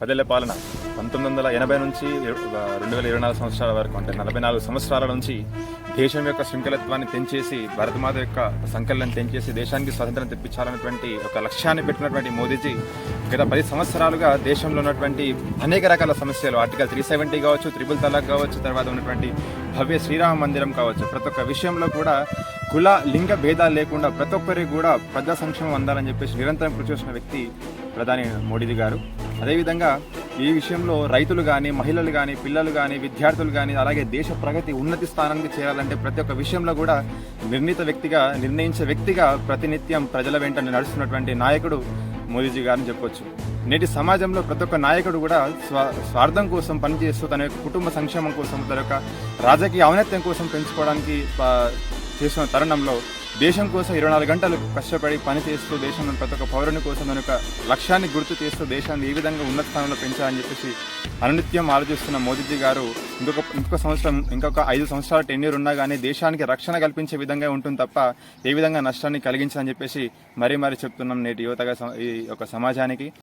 పదేళ్ళ పాలన పంతొమ్మిది వందల ఎనభై నుంచి రెండు వేల ఇరవై నాలుగు సంవత్సరాల వరకు అంటే నలభై నాలుగు సంవత్సరాల నుంచి దేశం యొక్క శృంఖలత్వాన్ని తెంచేసి భారతమాత యొక్క సంకలనం తెంచేసి దేశానికి స్వాతంత్రం తెప్పించాలన్నటువంటి ఒక లక్ష్యాన్ని పెట్టినటువంటి మోదీజీ గత పది సంవత్సరాలుగా దేశంలో ఉన్నటువంటి అనేక రకాల సమస్యలు ఆర్టికల్ త్రీ సెవెంటీ కావచ్చు త్రిబుల్ తలాక్ కావచ్చు తర్వాత ఉన్నటువంటి భవ్య శ్రీరామ మందిరం కావచ్చు. ప్రతి ఒక్క విషయంలో కూడా కుల లింగ భేదాలు లేకుండా ప్రతి ఒక్కరికి కూడా ప్రజా సంక్షేమం అందాలని చెప్పేసి నిరంతరం కృషి చేసిన వ్యక్తి ప్రధాని మోడీజీ గారు. అదేవిధంగా ఈ విషయంలో రైతులు కానీ మహిళలు కానీ పిల్లలు కానీ విద్యార్థులు కానీ అలాగే దేశ ప్రగతి ఉన్నతి స్థానానికి చేరాలంటే ప్రతి ఒక్క విషయంలో కూడా నిర్ణీత వ్యక్తిగా నిర్ణయించే వ్యక్తిగా ప్రతినిత్యం ప్రజల వెంట నడుస్తున్నటువంటి నాయకుడు మోదీజీ గారిని చెప్పొచ్చు. నేటి సమాజంలో ప్రతి ఒక్క నాయకుడు కూడా స్వ స్వార్థం కోసం పనిచేస్తూ తన యొక్క కుటుంబ సంక్షేమం కోసం తన యొక్క రాజకీయ ఔన్నత్యం కోసం పెంచుకోవడానికి చేసిన చేస్తున్న తరుణంలో దేశం కోసం ఇరవై నాలుగు గంటలు కష్టపడి పని చేస్తూ దేశంలో ప్రతి ఒక్క పౌరుని కోసం తన యొక్క లక్ష్యాన్ని గుర్తు చేస్తూ దేశాన్ని ఏ విధంగా ఉన్నత స్థానంలో పెంచాలని చెప్పేసి అనునిత్యం ఆలోచిస్తున్న మోదీజీ గారు ఇంకొక ఇంకొక సంవత్సరం ఇంకొక ఐదు సంవత్సరాల టెన్యూర్ ఉన్నా కానీ దేశానికి రక్షణ కల్పించే విధంగా ఉంటుంది తప్ప ఏ విధంగా నష్టాన్ని కలిగించదని చెప్పేసి మరీ మరీ చెప్తున్నాం నేటి యువతగా ఈ యొక్క సమాజానికి.